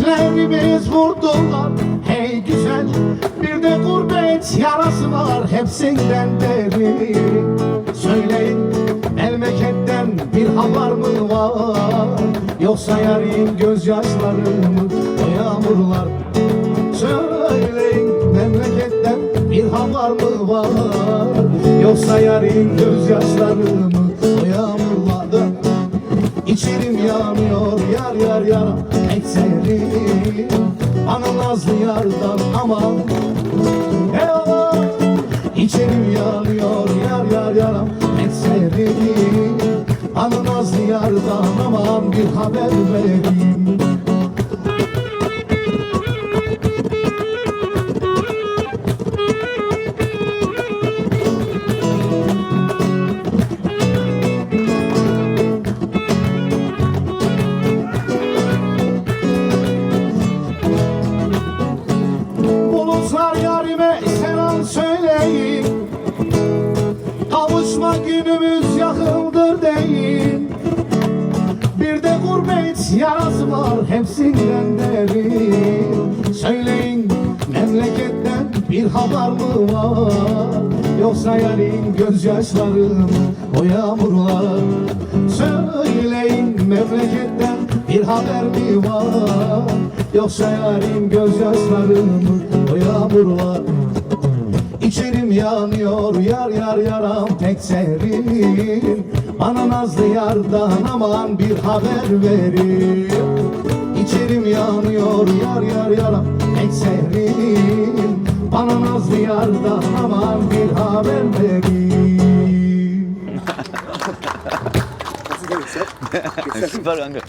bildiklerimiz vurdular Hey güzel bir de gurbet yarası var. Hepsinden deri Söyleyin memleketten bir haber mı var? Yoksa yarın gözyaşları mı? O yağmurlar. Söyleyin memleketten bir haber mi var? Yoksa yarın gözyaşları mı? O yağmurlarda İçerim yanıyor yar yar yar ekserim. Bana nazlı yardan aman. Eyvallah İçerim yanıyor yar yar yaram ekserim. Bana nazlı yardan aman bir haber verin günümüz yakındır deyin Bir de gurbet yarası var hepsinden derin Söyleyin memleketten bir haber mi var? Yoksa yarın gözyaşları mı o yağmurlar. Söyleyin memleketten bir haber mi var? Yoksa yarın gözyaşları mı o yağmurlar İçerim yanıyor yar yar yaram tek serin Bana nazlı yardan aman bir haber verin. İçerim yanıyor yar yar yaram tek serin Bana nazlı yardan aman bir haber verin. Süper kanka.